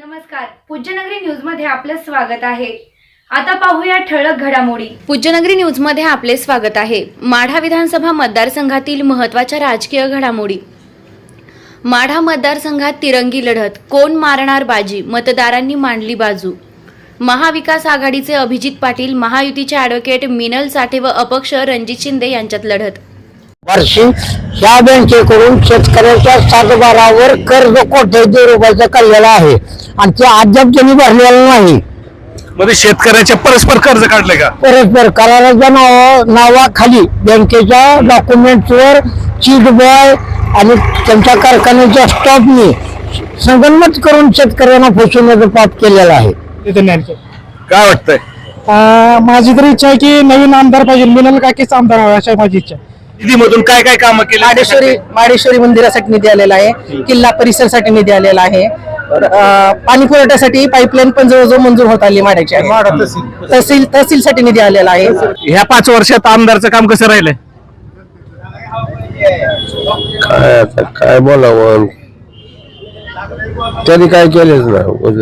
नमस्कार. पूज्यनगरी न्यूजमध्ये आपलं स्वागत आहे. आता पाहूया ठळक घडामोडी. पूज्यनगरी न्यूजमध्ये आपले स्वागत आहे. माढा विधानसभा मतदारसंघातील महत्त्वाच्या राजकीय घडामोडी. माढा मतदारसंघात तिरंगी लढत कोण मारणार बाजी मतदारांनी मांडली बाजू. महाविकास आघाडीचे अभिजित पाटील महायुतीचे ॲडव्होकेट मिनल साठे व अपक्ष रणजित शिंदे यांच्यात लढत. वर्षी ह्या बँकेकडून शेतकऱ्याच्या सातबारावर कर्ज कोट्यावधी रुपयाचं काढलेलं आहे? आणि ते अद्याप त्यांनी भरलेलं नाही. मध्ये शेतकऱ्याचे परस्पर कर्ज काढले का? परस्पर कराराच्या नावा नावाखाली बँकेच्या डॉक्युमेंट्सवर चीट बॉय आणि त्यांच्या कारखान्याच्या स्टॉपनी संगनमत करून शेतकऱ्यांना फसवण्याचं पाप केलेलं आहे. काय वाटतंय? माझी तर इच्छा आहे की नवीन आमदार पाहिजे मिनल काकीच आमदार व्हावा अशी माझी इच्छा आहे. निधीमधून काय काय कामं केली? माडेश्वरी माडेश्वरी मंदिरासाठी निधी आलेला आहे. किल्ला परिसरसाठी निधी आलेला आहे. अं, पाणी पुरवठ्यासाठी पाईपलाईन पण जवळजवळ मंजूर होत आली माड्याची तहसील. तहसीलसाठी निधी आलेला आहे. ह्या पाच वर्षात आमदारचं काम कसं राहिलंय? काय आता काय बोलावं? त्यांनी काय केलेच ना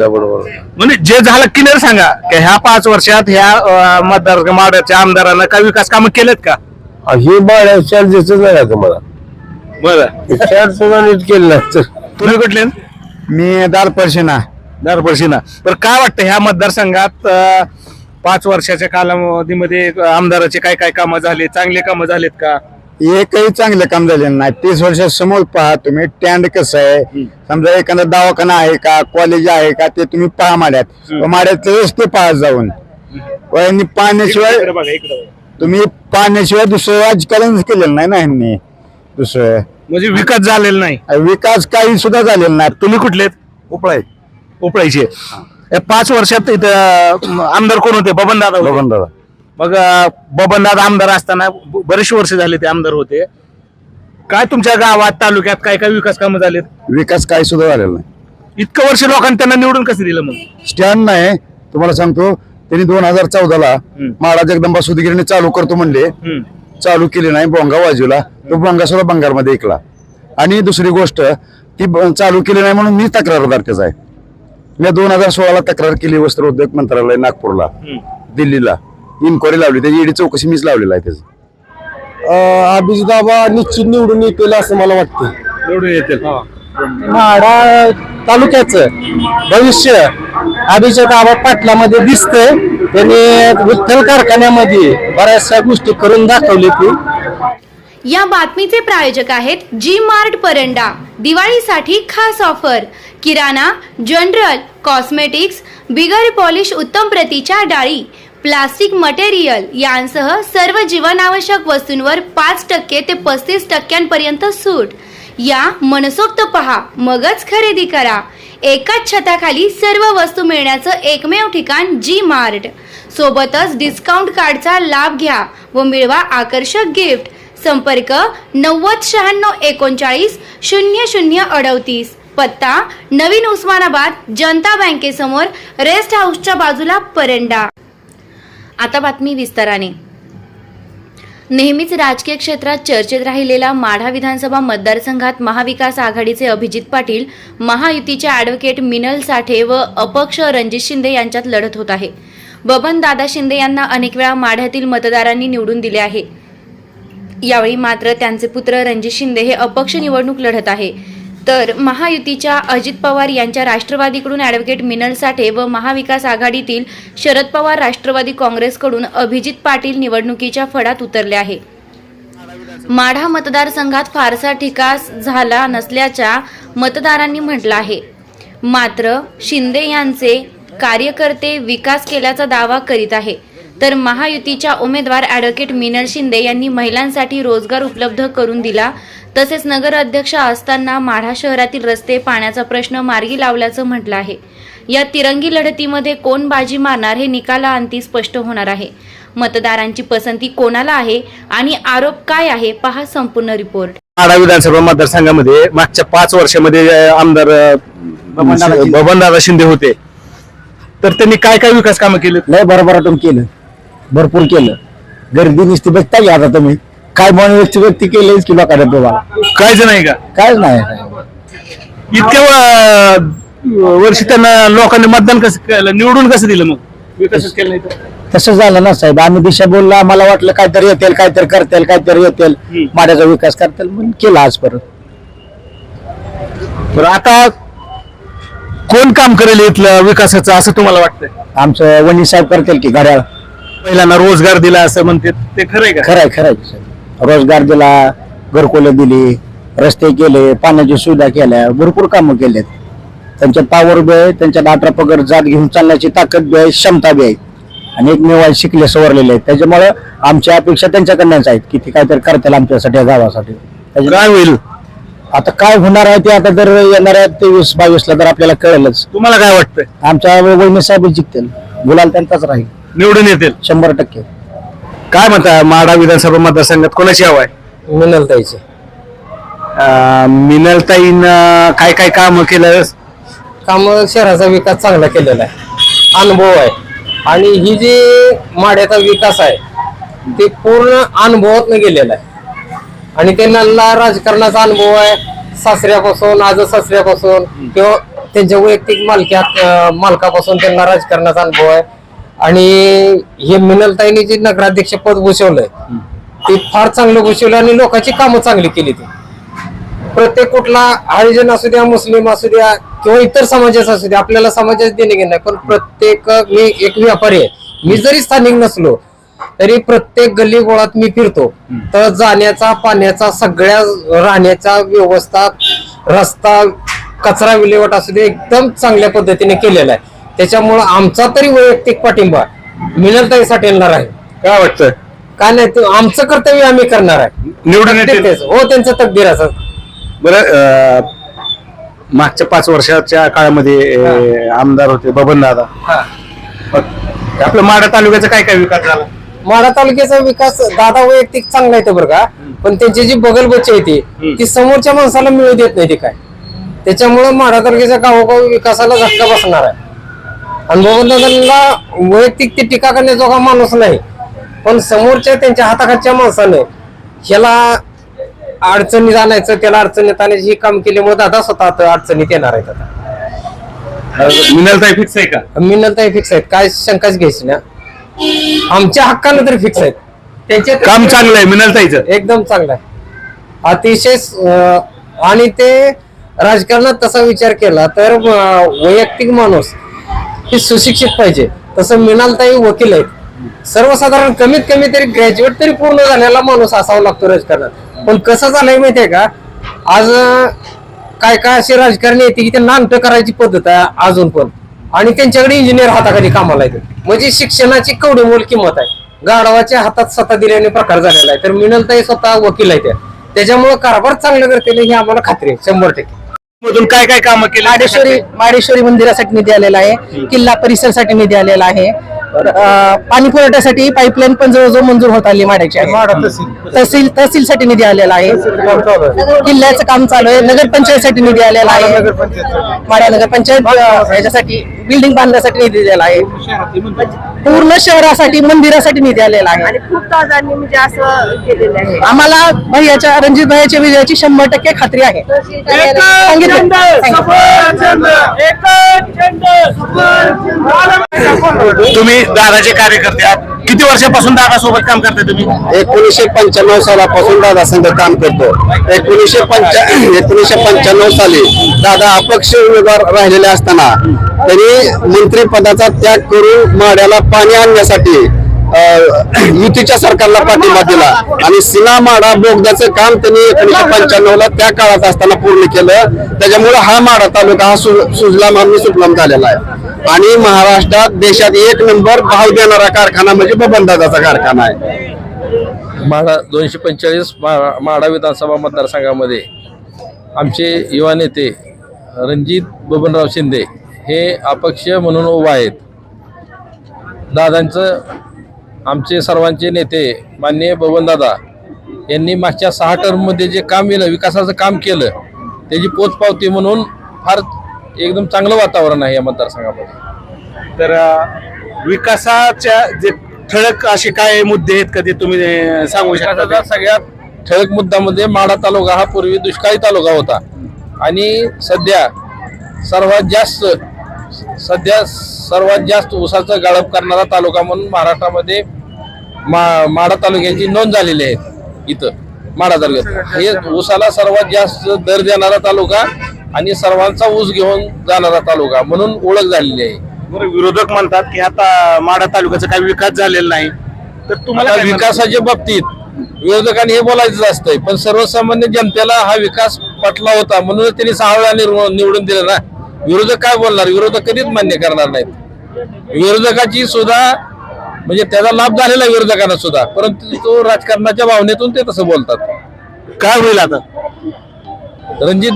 बरोबर म्हणजे जे झालं क्लिअर सांगा की ह्या पाच वर्षात ह्या अं, मतदार माड्याच्या आमदारांना काय विकास कामं केलेत का? ही बाळ चार दिसत नाही का तुम्हाला बरं. चार सुद्धा नीट केलं नाही तर. तुम्ही कुठले? मी दारपर्शिना दरवर्षीना तर काय वाटतं ह्या मतदारसंघात अं, पाच वर्षाच्या कालावधीमध्ये आमदाराचे काय काय कामं झाले? चांगले कामं झालेत का? एकही चांगलं काम झालेलं नाही. तीस वर्षात समोर पहा तुम्ही स्टँड कसं आहे? समजा एखादा दवाखाना आहे का कॉलेज आहे का ते तुम्ही पहा माड्यात. माड्यातले रस्ते पहा जाऊन. आणि पाण्याशिवाय इकडे बघा इकडे बघा. तुम्ही पाण्याशिवाय दुसरं राजकारण केलेलं नाही ना ह्यांनी. दुसरं. म्हणजे विकास झालेला नाही. विकास काही सुद्धा झालेला नाही. तुम्ही कुठलेत उपळाय उपळायचे या पाच वर्षात इथं आमदार कोण होते? बबन दादा बबन दादा मग बबन दादा आमदार असताना ब- बरेचसे वर्ष झाले ते आमदार होते. काय तुमच्या गावात तालुक्यात काय काय विकास कामं झालेत? विकास काही सुद्धा झालेला नाही. इतकं वर्ष लोकांनी त्यांना निवडून कसं दिलं मग? स्टँड नाही. तुम्हाला सांगतो त्यांनी दोन हजार चौदाला महाराज जगदंबा सुधगिरीने चालू करतो म्हणले. चालू केली नाही बोंगा बाजूला तो बोंगा सुद्धा बंगालमध्ये ऐकला. आणि दुसरी गोष्ट ती ब- चालू केली नाही म्हणून मी तक्रारदार त्याचा आहे. मी दोन हजार सोळाला तक्रार केली वस्त्र उद्योग मंत्रालय नागपूरला दिल्लीला. इन्क्वायरी लावली त्याची ईडी चौकशी मीच लावलेला आहे त्याचं. अभिजिताबा निश्चित निवडून येतील असं मला वाटतं निवडून येतील. माडा तालुक्याचं भविष्य अभिषेक आबा पाटलामध्ये दिसतंय. त्यांनी विठ्ठल कारखान्यामध्ये बऱ्याचशा गोष्टी करून दाखवली ती. या बातमीचे प्रायोजक आहेत जी मार्ट परंडा दिवाळीसाठी खास ऑफर. किराणा जनरल कॉस्मेटिक्स बिगर पॉलिश उत्तम प्रतीच्या डाळी प्लास्टिक मटेरियल यांसह सर्व जीवनावश्यक वस्तूंवर पाच टक्के ते पस्तीस टक्क्यांपर्यंत सूट. या मनसोक्त पहा मगच खरेदी करा. एकाच छताखाली सर्व वस्तू मिळण्याचं एकमेव ठिकाण जी मार्ट. सोबतच डिस्काउंट कार्डचा लाभ घ्या व मिळवा आकर्षक गिफ्ट संपर्क नव्वद शहाण्णव एकोणचाळीस शून्य शून्य अडतीस. पत्ता नवीन उस्मानाबाद जनता बँकेसमोर रेस्ट हाऊसच्या बाजूला परंडा. आता बातमी विस्ताराने. नेहमीच राजकीय क्षेत्रात चर्चेत राहिलेला माढा विधानसभा मतदारसंघात महाविकास आघाडीचे अभिजित पाटील महायुतीचे ॲडव्होकेट मिनल साठे व अपक्ष रणजित शिंदे यांच्यात लढत होत आहे. बबन दादा शिंदे यांना अनेक वेळा माढ्यातील मतदारांनी निवडून दिले आहे. यावेळी मात्र त्यांचे पुत्र रणजित शिंदे हे अपक्ष निवडणूक लढत आहे. तर महायुतीच्या अजित पवार यांच्या राष्ट्रवादीकडून ॲडव्होकेट मिनल साठे व महाविकास आघाडीतील शरद पवार राष्ट्रवादी काँग्रेसकडून अभिजित पाटील निवडणुकीच्या फडात उतरले आहे. माढा मतदारसंघात फारसा ठिकास झाला नसल्याच्या मतदारांनी म्हटलं आहे. मात्र शिंदे यांचे कार्यकर्ते विकास केल्याचा दावा करीत आहे. तर महायुतीच्या उमेदवार ॲडव्होकेट मिनल शिंदे यांनी महिलांसाठी रोजगार उपलब्ध करून दिला. तसेच नगर अध्यक्ष असताना माढा शहरातील रस्ते पाण्याचा प्रश्न मार्गी लावल्याचं म्हटलं आहे. या तिरंगी लढतीमध्ये कोण बाजी मारणार हे निकालाअंती स्पष्ट होणार आहे. मतदारांची पसंती कोणाला आहे आणि आरोप काय आहे पहा संपूर्ण रिपोर्ट. माढा विधानसभा मतदारसंघामध्ये मागच्या पाच वर्षामध्ये आमदार बबनदादा शिंदे. होते. तर त्यांनी काय काय विकास कामं केले लय बरोबर केलं. भरपूर केलं. गर्दी नुसती बघता की आता तुम्ही. काय म्हणून व्यक्ती व्यक्ती केलेच की लोकांना तुम्हाला? कायच नाही का? काय नाही. इतके अं, वर्षी त्यांना लोकांनी मतदान कसं केलं? निवडून कसं दिलं मग? विकासच केलं नाही तर. तसं झालं ना साहेब. आम्ही दिशा बोललो आम्हाला वाटलं काहीतरी येतील काहीतरी करतील काहीतरी येतील. हम्म. माड्याचा विकास करतील. म्हणून केला आज परत बरं आता कोण काम करेल इथलं विकासाचं असं तुम्हाला वाटतंय? आमचं वणी साहेब करतील की घड्याळ. पहिल्यांदा रोजगार दिला असं म्हणते ते खरं आहे का? खरंय खरंय. रोजगार दिला घरकुलं दिली रस्ते केले पाण्याची सुविधा केल्या भरपूर कामं केलेत. त्यांच्यात पावर बी आहे त्यांच्यात अठरा पगड जात घेऊन चालण्याची ताकद बी आहे क्षमता बी आहे. आणि एकमेव आहे, शिकले सवरलेले आहेत. त्याच्यामुळं आमच्या अपेक्षा त्यांच्याकडनंच आहेत की ते काहीतरी करतील आमच्यासाठी या गावासाठी. त्याच्या- काय होईल? आता काय होणार आहे ते आता जर येणाऱ्या तेवीस बावीस ला तर आपल्याला कळेलच. तुम्हाला काय वाटतंय? आमच्या वहिनी साहेब जिंकतील. गुलाल त्यांचाच राहील. निवडून येतील. शंभर टक्के. काय म्हणता माडा विधानसभा मतदारसंघात कोणाची हवा आहे? मिनलताईचे. मिनलताईनं काय काय काम केलं? काम शहराचा विकास चांगला केलेला आहे. अनुभव आहे. आणि ही जी माड्याचा विकास आहे ते पूर्ण अनुभवात गेलेला आहे. आणि त्यांना राजकारणाचा अनुभव आहे. सासऱ्यापासून आज सासऱ्यापासून किंवा त्यांच्या वैयक्तिक मालक्यात अं, मालकापासून त्यांना राजकारणाचा अनुभव आहे. आणि हे मिनलताईने जे नगराध्यक्ष पद भूषवलंय ते फार चांगलं भूषवलं आणि लोकांची कामं चांगली केली ती. प्रत्येक कुठला हरिजन असू द्या मुस्लिम असू द्या किंवा इतर समाजाचा असू द्या आपल्याला समाजात देणे घेणं पण प्रत्येक मी एक व्यापारी आहे. मी जरी स्थानिक नसलो तरी प्रत्येक गल्ली गोळात मी फिरतो. तर जाण्याचा पाण्याचा सगळ्या राहण्याचा व्यवस्था रस्ता कचरा विल्हेवाट असू दे एकदम चांगल्या पद्धतीने केलेला आहे. त्याच्यामुळं आमचा तरी वैयक्तिक पाठिंबा मिनलताईसाठी येणार आहे. काय वाटतं काय नाही ते आमचं कर्तव्य आम्ही करणार आहे. निवडून येतील. तेच. हो त्यांचं तकदीर असं. बरं अं, मागच्या पाच वर्षाच्या काळामध्ये अं, आमदार होते बबन दादा. आपल्या माडा तालुक्याचा काय काय विकास झाला? माढा तालुक्याचा विकास दादा वैयक्तिक चांगला आहे बरं का. पण त्यांची जी बगल बच्चे आहे ती ती समोरच्या माणसाला मिळू देत नाही ती काय. त्याच्यामुळं माढा तालुक्याच्या गावोगाव विकासाला झटका बसणार आहे. आणि बबनदादांना वैयक्तिक ते टीका करण्याजोगा माणूस नाही पण समोरच्या त्यांच्या हाताखालच्या माणसाने ह्याला अडचणीत आणायचं त्याला अडचणीत आणायची ही काम केल्यामुळे दादा स्वतः अडचणीत येणार आहेत आता. मिनलताई फिक्स आहे का? मिनलताई फिक्स आहेत. काय शंकाच घ्यायची ना. आमच्या हक्कानं तरी फिक्स आहेत. त्यांचे काम चांगलं आहे मिनलताईचं. एकदम चांगलं आहे. अतिशय आणि ते राजकारणात तसा विचार केला तर वैयक्तिक माणूस हे सुशिक्षित पाहिजे. तसं मिनालताई वकील आहेत. सर्वसाधारण कमीत कमी तरी ग्रॅज्युएट तरी पूर्ण झालेला माणूस असावा लागतो राजकारणात. पण कसं झालंय माहितीये का? आज काय काय असे राजकारणी येते की ते अंत करायची पद्धत आहे अजून पण. आणि त्यांच्याकडे इंजिनियर हाताखाली कामाला येते म्हणजे शिक्षणाची कवडी मोल किंमत आहे. गाढवाच्या हातात स्वतः दिल्याने प्रकार झालेला आहे. तर मिनलताई स्वतः वकील आहे त्या त्याच्यामुळे कारभार चांगलं करतील ही आम्हाला खात्री आहे. शंभर टक्के. मधून काय काय काम केले? माडेश्वरी माडेश्वरी मंदिरासाठी निधी आलेला आहे. किल्ला परिसरासाठी निधी आलेला आहे. पाणी पुरवठ्यासाठी पाईपलाईन पण जवळजवळ मंजूर होत आली माड्याची. तहसील. तहसीलसाठी निधी आलेला आहे. किल्ल्याचं काम चालू आहे. नगरपंचायतसाठी निधी आलेला आहे. माड्या नगरपंचायत ह्याच्यासाठी बिल्डिंग बांधण्यासाठी निधी दिलेला आहे. पूर्ण शहरासाठी मंदिरासाठी निधी आलेला आहे. खूप दादांनी म्हणजे असं केलेलं आहे. आम्हाला भैयाच्या रणजित भैयाच्या विजयाची शंभर टक्के खात्री आहे. सांगितलं. तुम्ही दादाचे कार्यकर्ते आहात. किती वर्षापासून दादा सोबत काम करता तुम्ही? एकोणीसशे पंच्याण्णव सालापासून दादा संघ काम करतो. एकोणीसशे पंच्या एकोणीसशे पंच्याण्णव साली दादा अपक्ष उमेदवार राहिलेले असताना त्यांनी मंत्री पदाचा त्याग करून माड्याला पाणी आणण्यासाठी युतीच्या सरकारला पाठिंबा दिला. आणि सिनामाडा बोगद्याचं काम त्यांनी एकोणीशे पंच्याण्णव ला त्या काळात असताना पूर्ण केलं. त्याच्यामुळे हा माडा तालुका हा सु- सुजलाम आणि सुफलाम झालेला आहे. आणि महाराष्ट्रात देशात एक नंबर भाव देणारा कारखाना म्हणजे बबनदादाचा कारखाना आहे. माढा दोनशे पंचेचाळीस माढा विधानसभा मतदारसंघामध्ये आमचे युवा नेते रणजित बबनराव शिंदे हे अपक्ष म्हणून उभा आहेत. दादांचं आमचे सर्वांचे नेते माननीय बबनदादा यांनी मागच्या सहा टर्ममध्ये जे काम केलं विकासाचं काम केलं त्याची पोचपावती म्हणून फार एकदम चांगलं वातावरण आहे या मतदारसंघामध्ये. तर विकासाच्या जे ठळक असे काय मुद्दे आहेत का ते तुम्ही सांगू शकता सगळ्यात ठळक मुद्दा म्हणजे माढा तालुका हा पूर्वी दुष्काळी तालुका होता. आणि सध्या सर्वात जास्त सध्या सर्वात जास्त ऊसाचं गाळप करणारा तालुका म्हणून महाराष्ट्रामध्ये मा माडा तालुक्याची नोंद झालेली आहे इथं माडा तालुक्यात. हे ऊसाला सर्वात जास्त दर देणारा तालुका आणि सर्वांचा ऊस घेऊन जाणारा तालुका म्हणून ओळख झालेली आहे. विरोधक म्हणतात की आता माडा तालुक्याचा काही विकास झालेला नाही. तर तुम्हाला? विकासाच्या बाबतीत विरोधकांनी हे बोलायचं असतंय पण सर्वसामान्य जनतेला हा विकास पटला होता म्हणूनच त्यांनी सहा वेळा निवडून दिलं ना. विरोधक काय बोलणार? विरोधक कधीच मान्य करणार नाहीत. विरोधकाची सुद्धा म्हणजे त्याचा लाभ झालेला आहे विरोधकांना सुद्धा. परंतु तो राजकारणाच्या भावनेतून ते तसं बोलतात. काय होईल आता? रणजित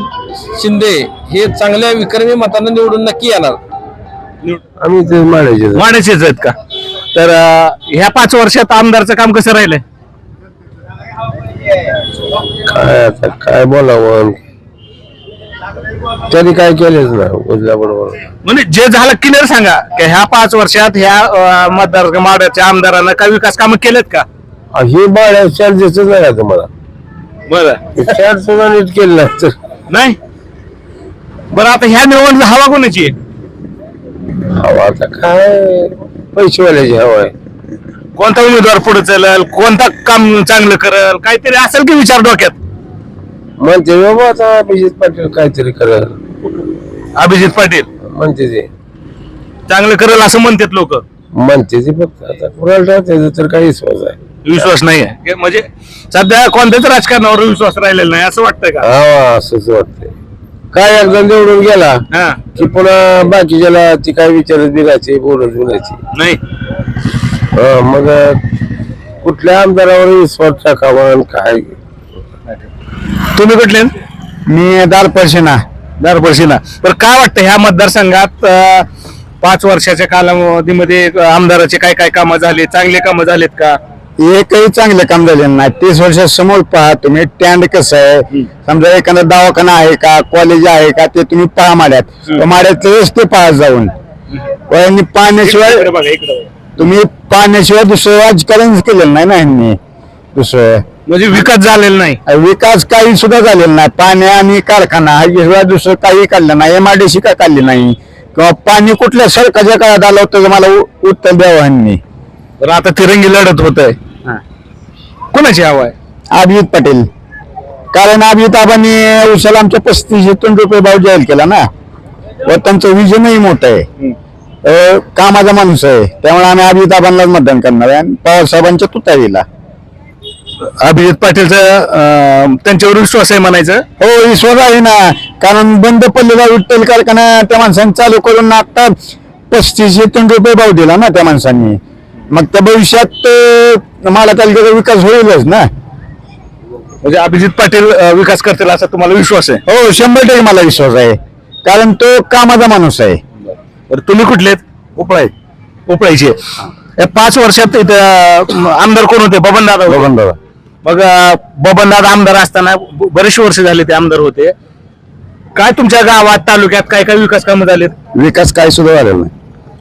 शिंदे हे चांगल्या विक्रमी मतांना निवडून नक्की येणार. आम्ही ते माडायचे माड्याचेच आहेत का? तर अं, ह्या पाच वर्षात आमदारचं काम कसं राहिलंय? काय आता काय बोलावं त्यांनी काय केलेच ना उजल्या बरोबर. म्हणजे जे झालं क्लिअर सांगा की ह्या पाच वर्षात ह्या अं, मतदार माड्याच्या आमदारांना काय विकास कामं केलेत का? ही बाळ्या चार्जेस नाही आता मला. बरं. चार्ज सुद्धा नीट केलं नाही तर. नाही? बरं आता ह्या निवडणूक हवा कोणाची आहे? हवा आता काय? पैसेवाल्याची हवा आहे. कोणता उमेदवार पुढे चालेल कोणता काम चांगलं करेल काहीतरी असेल की विचार डोक्यात? म्हणते बाबा आता अभिजित पाटील काहीतरी करेल. अभिजित पाटील? म्हणते ते चांगलं करेल असं म्हणतात लोक. म्हणते ते फक्त. आता कुणाला त्याचा तर काही विश्वास आहे. विश्वास नाही आहे म्हणजे सध्या कोणत्याच राजकारणावर विश्वास राहिलेला नाही असं वाटतंय का? हा असंच वाटतंय. काय एकदा निवडून गेला हा. की पुन्हा बाकीच्याला ती काय विचारत बिरायची बोलत बिरायची. नाही. हा, मग कुठल्या आमदारावर विश्वास टाकावा आणि काय? तुम्ही कुठले? मी दारपर्शिना दरवर्षीना बरं काय वाटतं ह्या मतदारसंघात अं, पाच वर्षाच्या कालावधीमध्ये आमदाराचे काय काय कामं झाले? चांगले कामं झालेत का? एकही चांगलं काम झालेलं नाही. तीस वर्षात समोर पहा तुम्ही टँड कसं आहे? समजा एखादा दवाखाना आहे का कॉलेज आहे का ते तुम्ही पहा माड्यात. माड्यातले रस्ते पहा जाऊन. पाण्याशिवाय इकडे बघा इकडे बघा. तुम्ही पाण्याशिवाय दुसरं राजकारण केलेलं नाही ना यांनी दुसरं. म्हणजे विकास झालेला नाही. विकास काही सुद्धा झालेला नाही. पाणी आणि कारखाना ह्याशिवाय दुसरं काही काढलं नाही. एमआयडीसी का काढली नाही? किंवा पाणी कुठल्या सरकारच्या काळात आलं होतं मला उ- उत्तर द्यावं यांनी तर आता तिरंगी लढत होत आहे कोणाची हवा आहे? अभिजित पटेल. कारण अभिजित आबांनी उसाला आमच्या पस्तीस टन रुपये भाव जाहीर केला ना. व त्यांचं विजनही मोठं आहे. कामाचा माणूस आहे. त्यामुळे आम्ही अभिजित आबांनाच मतदान करणार आहे. आणि पवार साहेबांच्या तुतारीला. अभिजित पाटीलचा त्यांच्यावर विश्वास आहे म्हणायचं? हो विश्वास आहे ना. कारण बंद पडलेला विठ्ठल कारखाना त्या माणसांनी चालू करून आता पस्तीसशे टन रुपये भाव दिला ना त्या माणसांनी. मग त्या भविष्यात माला तालुक्याचा विकास होईलच ना. म्हणजे अभिजित पाटील विकास करतील असा तुम्हाला विश्वास आहे? हो शंभर टक्के मला विश्वास आहे. कारण तो कामाचा माणूस आहे. तर तुम्ही कुठले उपळा उपळायचे या पाच वर्षात इथं आमदार कोण होते? बबन दादा. बबन दादा मग बबन दादा आमदार असताना ब- बरेचसे वर्ष झाले ते आमदार होते. काय तुमच्या गावात तालुक्यात काय काय विकास कामं झालेत? विकास काही सुद्धा झालेला नाही.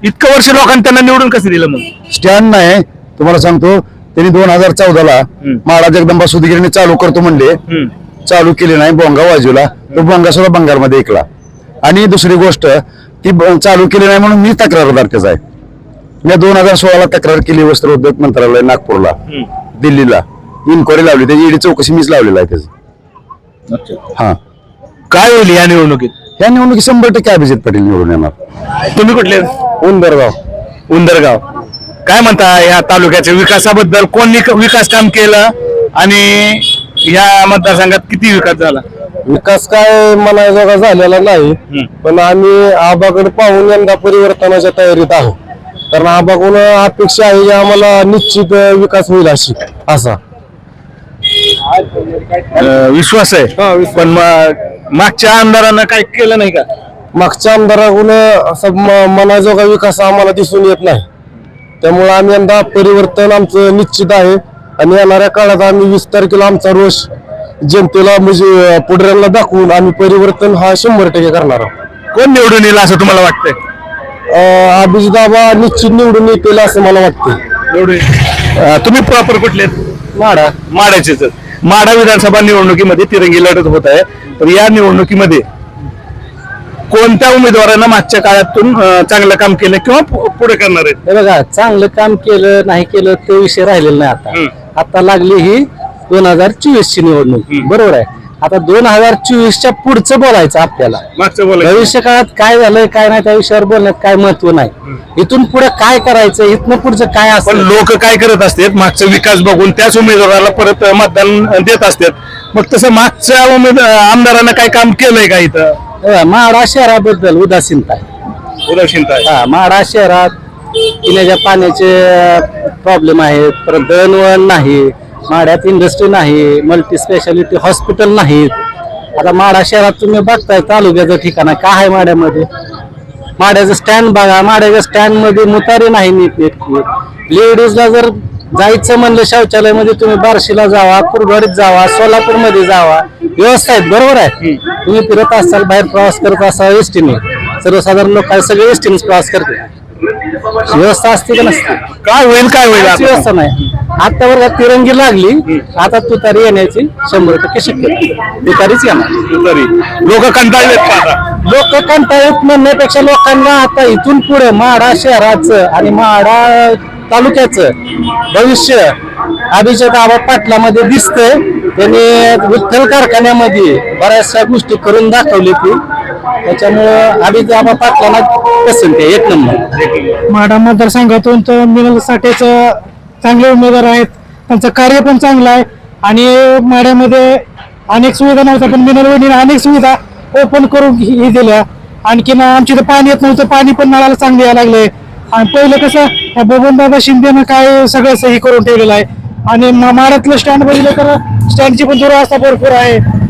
इतकं वर्ष लोकांनी त्यांना निवडून कसं दिलं मग? स्टँड नाही. तुम्हाला सांगतो त्यांनी दोन हजार चौदाला हम्म. महाराज जगदंबा सुधीगिरीने चालू करतो म्हणले. हम्म. चालू केली नाही बोंगा बाजूला तो बोंगा सुद्धा बंगालमध्ये ऐकला. आणि दुसरी गोष्ट ती ब- चालू केली नाही म्हणून मी तक्रारदार त्याचा आहे. मी दोन हजार सोळाला तक्रार केली वस्त्र उद्योग मंत्रालय नागपूरला दिल्लीला. इन्क्वायरी लावली त्याची ईडी चौकशी मीच लावलेला आहे त्याची. हा. काय होईल या निवडणुकीत? या निवडणुकीत शंभर टक्के अभिजित पाटील निवडून येणार. तुम्ही कुठले? उंदरगाव. उंदरगाव. काय म्हणता या तालुक्याच्या विकासाबद्दल कोणी विकास काम केलं आणि या मतदारसंघात किती विकास झाला? विकास काय म्हणायचा झालेला नाही पण आम्ही आबाकडे पाहून यंदा परिवर्तनाच्या तयारीत आहोत. कारण आबाकडून अपेक्षा आहे की आम्हाला निश्चित विकास होईल अशी असा. अं, विश्वास आहे. पण मग मागच्या आमदारांना काय केलं नाही का? मागच्या आमदाराकडून असं म- मनाजोगा विकास आम्हाला दिसून येत नाही. त्यामुळे आम्ही यंदा परिवर्तन आमचं निश्चित आहे. आणि येणाऱ्या काळात आम्ही वीस तारखेला आमचा रोष जनतेला म्हणजे पुढऱ्यांना दाखवून आम्ही परिवर्तन हा शंभर टक्के करणार आहोत. कोण निवडून येईल असं तुम्हाला वाटतंय? अं, अभिजिताबा निश्चित निवडून येतील असं मला वाटतं निवडून अं, तुम्ही प्रॉपर कुठले माडा माडाचेच माडा विधानसभा निवडणुकीमध्ये तिरंगी लढत होत आहे. तर या निवडणुकीमध्ये कोणत्या उमेदवारानं मागच्या काळातून चांगलं काम केलं किंवा पुढे करणार आहेत? हे बघा चांगलं काम केलं नाही केलं ते विषय राहिलेला नाही. आता. आता लागली ही दोन हजार चोवीस ची निवडणूक बरोबर आहे? आता दोन हजार चोवीसच्या पुढचं बोलायचं आपल्याला. मागचं बोलायचं. भविष्य काळात काय झालंय काय नाही त्या विषयावर बोलण्यात काय महत्त्व नाही. इथून पुढे काय करायचं इथनं पुढचं काय पण असं लोक काय करत असतात मागचा विकास बघून त्याच उमेदवाराला परत मतदान देत असतात. मग तसं मागच्या उमेद आमदारानं काय काम केलंय का इथं? माडा शहराबद्दल उदासीनता आहे. उदासीनता आहे. हा माडा शहरात पिण्याच्या पाण्याचे प्रॉब्लेम आहेत परत दळणवळण नाही. माड्यात इंडस्ट्री नाही मल्टी स्पेशालिटी हॉस्पिटल नाहीत आता माडा शहरात तुम्ही बघताय तालुक्याचं ठिकाण आहे. काय आहे माड्यामध्ये? माड्याचं स्टँड बघा. माड्याच्या स्टँडमध्ये मुतारी नाही नीट नेटकी लेडीजला जर जायचं म्हणलं शौचालयामध्ये तुम्ही बार्शीला जावा कुरवाडीत जावा सोलापूरमध्ये जावा. व्यवस्था आहेत बरोबर आहे? तुम्ही फिरत असाल बाहेर प्रवास करत असाल एसटीने सर्वसाधारण लोक सगळे एसटीनेच प्रवास करते व्यवस्था असते का नसते? काय होईल काय होईल काहीच आता? व्यवस्था नाही. आता का तिरंगी लागली आता तुतारी येण्याची शंभर टक्के शक्यता तुतारीच येणार. तरी लोक कंटाळलेत का आता? लोक कंटाळीत म्हणण्यापेक्षा लोकांना आता इथून पुढे माडा शहराचं आणि माडा तालुक्याचं भविष्य अभिषेक आबा पाटलामध्ये दिसतंय. त्यांनी विठ्ठल कारखान्यामध्ये बऱ्याचशा गोष्टी करून दाखवली ती. त्याच्यामुळं अभिजित आबा पाटलांना पसंत आहे. एक नंबर. माडा मतदारसंघातून तर मिनल साठेच चांगले उमेदवार आहेत. त्यांचं कार्य पण चांगलं आहे. आणि माड्यामध्ये अनेक सुविधा नव्हत्या पण मिनल वहिनीने अनेक सुविधा ओपन करून ही दिल्या. आणखीन आमच्या इथं पाणी येत नव्हतं पाणी पण नळाला चांगलं यायला लागले आणि पहिलं कसं ह्या बबनदादा शिंदेनं काय सगळं हे करून ठेवलेलं आहे. आणि मा- माड्यातलं स्टँड बघितलं तर स्टँडची पण दुरावस्था भरपूर आहे.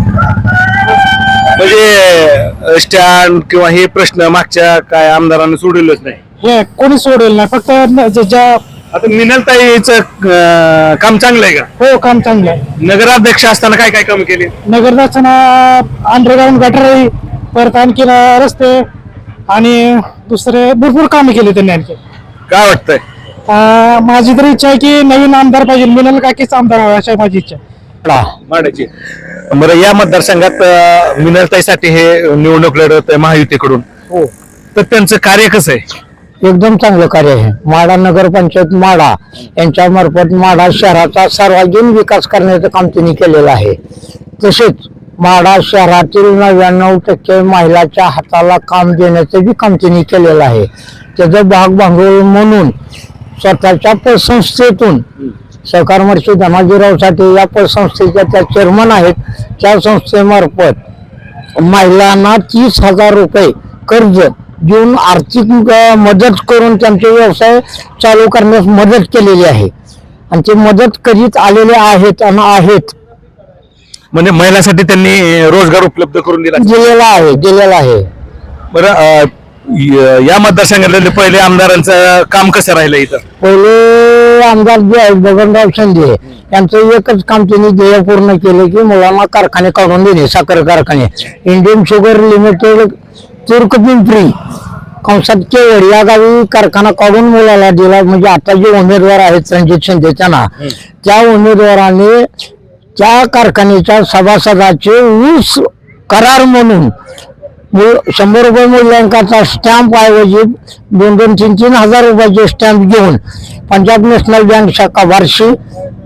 म्हणजे स्टँड किंवा हे प्रश्न मागच्या काय आमदारांनी सोडलेलंच नाही. हे कोणी सोडेल नाही फक्त न- ज- ज्या आता मिनलताईचं काम चांगलं आहे का? हो काम चांगलं आहे. नगराध्यक्ष असताना काय काय काम केले? नगरदाचं अंडरग्राऊंड गटर परत आणखीन रस्ते आणि दुसरे भरपूर कामे केली त्यांनी आणखी. काय वाटतंय? अं, माझी तर इच्छा आहे की नवीन आमदार पाहिजे मिनल काकीच आमदार अशी माझी इच्छा आहे. माडाची. बरं या मतदारसंघात मिनलताईसाठी हे निवडणूक लढत आहे महायुतीकडून. हो. तर त्यांचं कार्य कसं आहे? एकदम चांगलं कार्य आहे. माडा नगरपंचायत माडा यांच्या मार्फत माडा शहराचा सर्वांगीण विकास करण्याचं काम त्यांनी केलेलं आहे. तसेच माडा शहरातील नव्याण्णव टक्के महिलाच्या हाताला काम देण्याचं बी काम त्यांनी केलेलं आहे. त्याचं भाग भांडवल म्हणून स्वतःच्या पतसंस्थेतून सहकार मंत्री धनाजीराव साठे या पतसंस्थेच्या त्या चेअरमन आहेत. त्या संस्थेमार्फत महिलांना तीस हजार रुपये कर्ज देऊन आर्थिक मदत करून त्यांचे व्यवसाय चालू करण्यास मदत केलेली आहे. आणि ते मदत करीत आलेले आहेत आणि आहेत. म्हणजे महिलांसाठी त्यांनी रोजगार उपलब्ध करून दिला. दिलेला आहे दिलेला आहे. बरं या मतदारसंघातले पहिले आमदारांचं काम कसं राहिलं इथं? पहिले आमदार जे आहेत बबनराव शिंदे यांचं एकच काम त्यांनी ध्येय पूर्ण केलं की मुलांना कारखाने काढून देणे साखर कारखाने. इंडियन शुगर लिमिटेड तुर्क पिंपरी कंसात केवळ या गावी कारखाना काढून मुलाला दिला. म्हणजे आता जे उमेदवार आहेत रणजित शिंदे त्यांना त्या उमेदवाराने त्या कारखान्याच्या सभासदाचे ऊस करार म्हणून शंभर रुपये मूल्यांकाचा स्टॅम्प ऐवजी दोन दोन तीन तीन हजार रुपयाचे स्टॅम्प घेऊन पंजाब नॅशनल बँक शाखा Barshi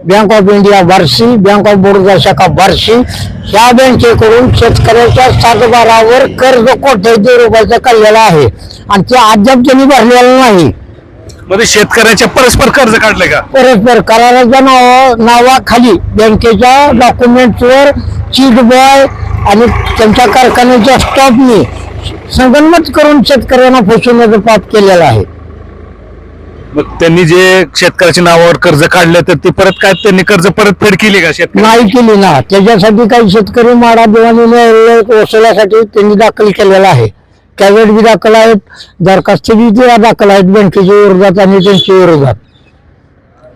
Bank of India Barshi Bank of Baroda शाखा बार्शी ह्या बँकेकडून शेतकऱ्याच्या सातबारावर कर्ज कोट्यावधी रुपयाचं काढलेलं आहे. आणि ते अद्याप त्यांनी भरलेलं नाही. मध्ये शेतकऱ्याच्या परस्पर कर्ज काढले का? परस्पर कराराच्या नावा नावाखाली बँकेच्या डॉक्युमेंटवर चीट बॉय आणि त्यांच्या कारखान्याच्या स्टॉपनी संगनमत करून शेतकऱ्यांना फसवण्याचं पाप केलेलं आहे. मग त्यांनी जे शेतकऱ्याच्या नावावर कर्ज काढलं तर ते परत काय त्यांनी कर्ज परतफेड केली का शेतकरी? नाही केली ना. त्याच्यासाठी काही शेतकरी माडा दिवाणी वसुलासाठी त्यांनी दाखल केलेला आहे. कॅवेट बी दाखल आहेत दरखास्त बी दाखल आहेत बँकेच्या विरोधात आणि त्यांच्या विरोधात.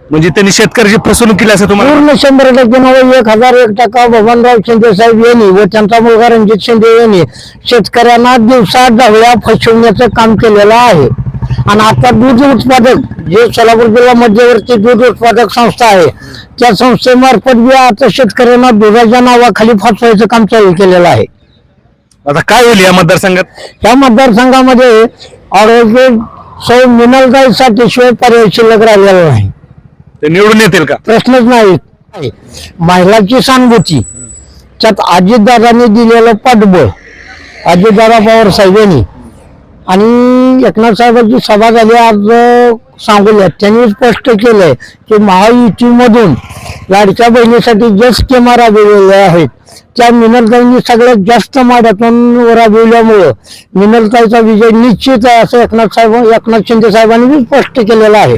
म्हणजे त्यांनी शेतकऱ्याची फसवणूक केली असं तुम्हाला पूर्ण शंभर टक्के नव्वद एक हजार एक टक्का भगवानराव शिंदे साहेब यांनी व त्यांचा मुलगा रणजित शिंदे यांनी शेतकऱ्यांना दिवसा ढवळ्या फसवण्याचं काम केलेलं आहे. आणि आता दूध उत्पादक जे सोलापूर जिल्हा मध्यवर्ती दूध उत्पादक संस्था आहे त्या संस्थेमार्फत बी आता शेतकऱ्यांना दुधाच्या नावाखाली फसवायचं काम चालू केलेलं आहे. आता काय होईल या मतदारसंघात? या मतदारसंघामध्ये ऑर्गनाइज सौ मिनलताईसाठी शिवाय पर्याय शिल्लक राहिलेला नाही. ते निवडून येतील का? प्रश्नच नाही. महिलाची सहानुभूती त्यात अजितदादांनी दिलेलं पाठबळ. अजितदादा पवार साहेबांनी. आणि एकनाथ साहेबांची सभा झाली आज सांगूया त्यांनी स्पष्ट केलंय की महायुतीमधून लाडक्या बहिणीसाठी ज्या स्कीमा राबविलेल्या आहेत. त्या मिनलताईंनी सगळ्यात जास्त माड्यातून राबविल्यामुळं मिनलताईचा विजय निश्चित आहे असं एकनाथ साहेब एकनाथ शिंदे साहेबांनी बी स्पष्ट केलेलं आहे.